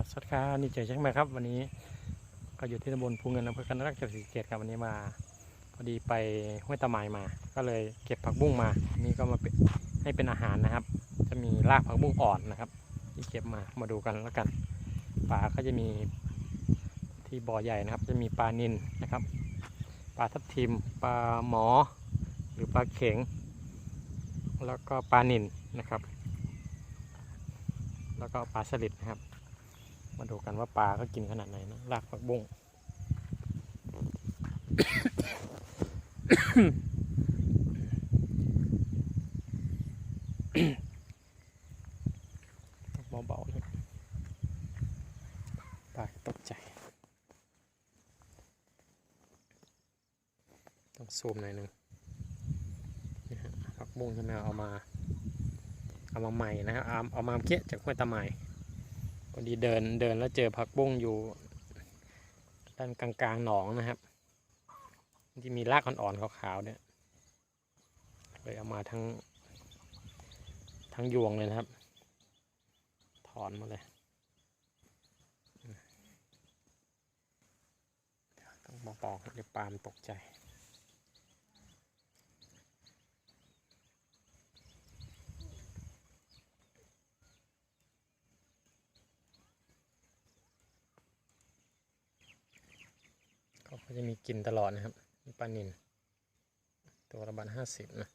ครับสวัสดีครับนี่เจอใช่ไหมครับ วันนี้ก็อยู่ที่ตำบลภูเงินอำเภอกันรักจังหวัดศรีสะเกษครับวันนี้มา พอดีไปห้วยตะไมายมา ก็เลยเก็บผักบุ้งมา นี่ก็มาให้เป็นอาหารนะครับ จะมีรากผักบุ้งอ่อนนะครับ ที่เก็บมามาดูกันแล้วกันปลาก็จะมีที่บ่อใหญ่นะครับ จะมีปลานิลนะครับปลาทับทิมปลาหมอ หรือปลาเข็ง แล้วก็ปลานิลนะครับ แล้วก็ปลาสลิดนะครับ มาดูกันว่าปลาก็กินขนาดไหนนะรากผักบุ้งต้องเบาๆเลยปลาตกใจ ต้องซูมหน่อยหนึงนี่ฮะผักบุ้งใช่ไหมเอามา เอามาใหม่นะครับเอาเอามาเกี้ยจากห้วยตะไม พอดีเดินเดินแล้วเจอผักบุ้งอยู่ ด้านกลางๆหนองนะครับที่มีรากอ่อนๆขาวๆเนี่ยเลยเอามาทั้งทั้งยวงเลยนะครับ ถอนมาเลยต้องบอกๆเดี๋ยวปลามตกใจ ก็จะมีกินตลอดนะครับปลานิลตัวละบาทห้าสิบนะ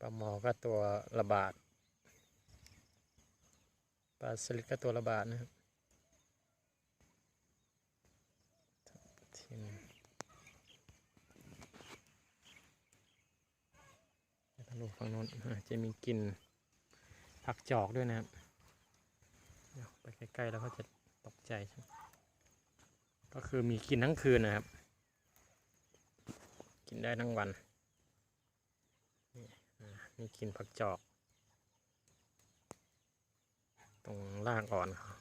ปลาหมอก็ตัวละบาทปลาสลิดก็ตัวละบาทนะครับทีนี้แล้วก็ดูฝั่งโน้นจะมีกลินผักจอกด้วยนะครับ เดี๋ยวไปใกล้ๆแล้วก็จะตกใจใช่ไหม ก็คือมีกินทั้งคืนนะครับ กินได้ทั้งวัน นี่อ่กินผักจอก ตรงล่างอ่อนเขา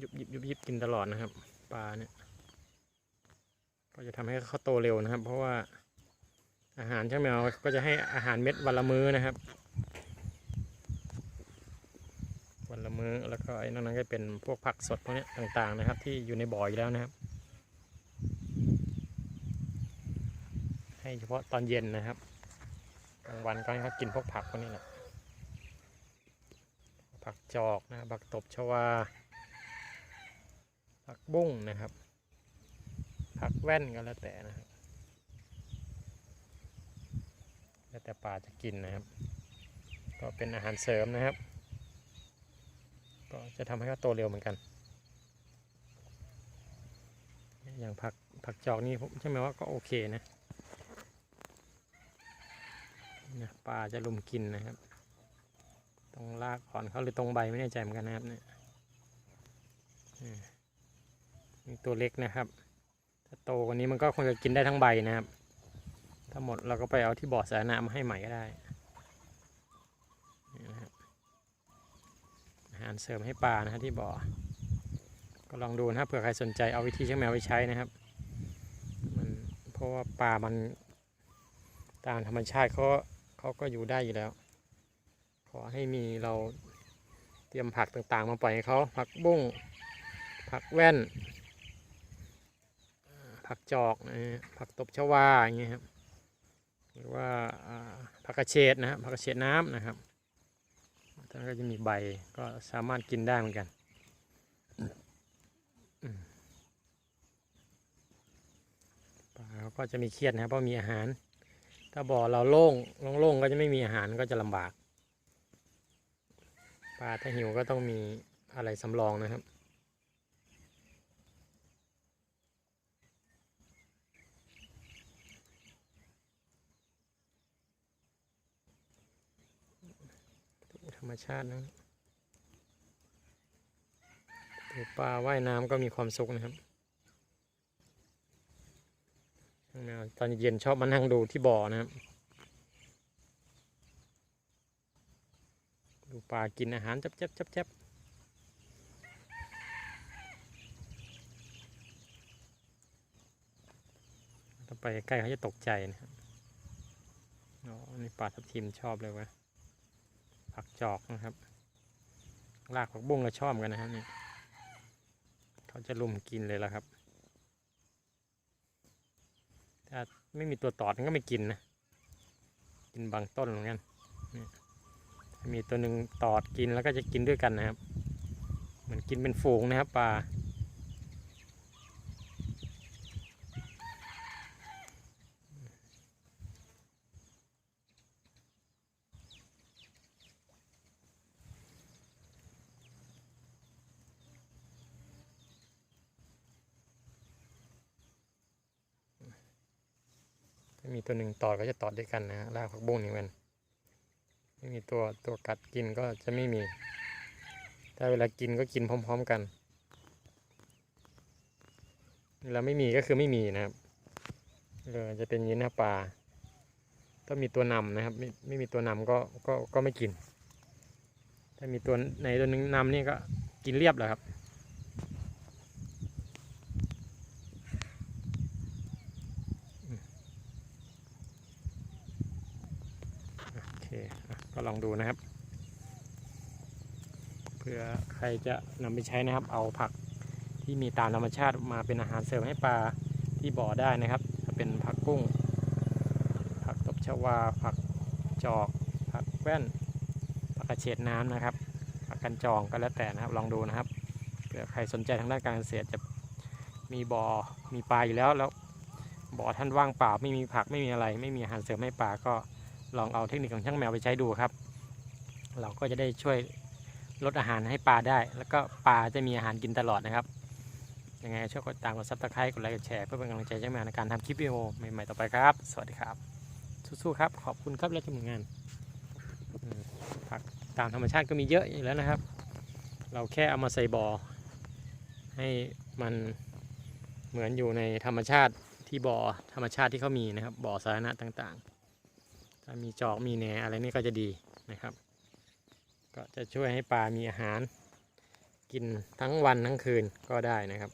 ยุบยิบยุบยิบกินตลอดนะครับ ปลาเนี่ย ก็จะทำให้เขาโตเร็วนะครับ เพราะว่าอาหารช่างแมวก็จะให้อาหารเม็ดวันละมื้อนะครับ วันละมื้อแล้วก็ไอ้นอกนั้นก็เป็นพวกผักสดพวกนี้ต่างๆนะครับ ที่อยู่ในบ่ออยู่แล้วนะครับ ให้เฉพาะตอนเย็นนะครับกลางวันก็ให้เขากินพวกผักพวกนี้แหละผักจอกนะผักตบชวา ผักบุ้งนะครับ ผักแว่นก็แล้วแต่นะครับแล้วแต่ปลาจะกินนะครับ ก็เป็นอาหารเสริมนะครับ ก็จะทำให้เขาโตเร็วเหมือนกัน อย่างผักผักจอกนี่ผมใช่ไหมว่าก็โอเคนะนี่ยปลาจะลุมกินนะครับ ตรงรากอ่อนเขาหรือตรงใบไม่แน่ใจเหมือนกันนะครับเนี่ยมีตัวเล็กนะครับ ถ้าโตกว่านี้มันก็คงจะกินได้ทั้งใบนะครับ ถ้าหมดเราก็ไปเอาที่บ่อสาธารณะมาให้ใหม่ก็ได้นี่นะครับ อา หารเสริมให้ปลานะฮะที่บ่อ ก็ลองดูนะเผื่อใครสนใจเอาวิธีเช่างแมวไปใช้นะครับ มันเพราะว่าปลามันตามธรรมชาติเขาเขาก็อยู่ได้อยู่แล้ว ขอให้มีเราเตรียมผักต่างๆ มาปล่อยให้เขาผักบุ้งผักแว่น ผักจอกนะฮะผักตบชวาอย่างเงี้ยครับหรือว่าอ่าผักกระเฉดนะครับผักกระเฉดน้ำนะครับ ท่านก็จะมีใบก็สามารถกินได้เหมือนกัน ปลาเขาก็จะมีเครียดนะครับเพราะมีอาหาร ถ้าบ่อเราโล่งโล่งๆก็จะไม่มีอาหารก็จะลำบาก ปลาถ้าหิวก็ต้องมีอะไรสำรองนะครับ รรมชาตินะดูปลาว่ายน้ำก็มีความสุขนะครับช่างแมวตอนเย็นชอบมานั่งดูที่บ่อนะครับ ดูปลากินอาหารจับจับจับจับถ้าไปใกล้เขาจะตกใจนะครับอ๋อนี่ปลาทับทิมชอบเลยวะ ผักจอกนะครับรากผักบุ้งก็ชอบกันนะครับนี่เขาจะลุมกินเลยละครับถ้าไม่มีตัวตอดมันก็ไม่กินนะกินบางต้นเหมือนกันถ้ามีตัวหนึ่งตอดกินแล้วก็จะกินด้วยกันนะครับ เหมือนกินเป็นฝูงนะครับปลา มีตัวหนึ่งตอดก็จะตอดด้วยกันนะฮะรากผักบุ้งนี่มันไม่มีตัวตัวกัดกินก็จะไม่มี ถ้าเวลากินก็กินพร้อม ๆกันเวลาไม่มีก็คือไม่มีนะครับเลยจะเป็นอยางนี้นะปลาต้องมีตัวนำนะครับ ไม่ไม่มีตัวนำก็ก็ก็ไม่กิน ถ้ามีตัวไหนตัวหนึงนำนี่ก็กินเรียบแหละครับ โอเคอะ ก็ลองดูนะครับ เพื่อใครจะนำไปใช้นะครับ เอาผักที่มีตามธรรมชาติมาเป็นอาหารเสริมให้ปลาที่บ่อได้นะครับถ้าเป็นผักกุ้ง ผักตบชวา ผักจอก ผักแว่น ผักกระเฉดน้ำนะครับ ผักกันจองก็แล้วแต่นะครับ ลองดูนะครับ เผื่อใครสนใจทางด้านการเกษตรจะมีบ่อ มีปลาอยู่แล้วแล้วบ่อท่านว่างเปล่าไม่มีผักไม่มีอะไร ไม่มีอาหารเสริมให้ปลาก็ ลองเอาเทคนิคของช่างแมวไปใช้ดูครับ เราก็จะได้ช่วยลดอาหารให้ปลาได้ แล้วก็ปลาจะมีอาหารกินตลอดนะครับยังไงช่วยกดตามกดซับสไครต์กดไลค์กดแชร์เพื่อเป็นกำลังใจช่างแมวในการทำคลิปวิดีโอใหม่ๆต่อไปครับ สวัสดีครับสู้ๆครับ ขอบคุณครับและจำงานผักตามธรรมชาติก็มีเยอะอยู่แล้วนะครับ เราแค่เอามาใส่บ่อให้มันเหมือนอยู่ในธรรมชาติที่บ่อธรรมชาติที่เขามีนะครับ บ่อสาธารณะต่างๆ ถ้ามีจอกมีแหนอะไรนี่ก็จะดีนะครับ ก็จะช่วยให้ปลามีอาหาร กินทั้งวันทั้งคืนก็ได้นะครับ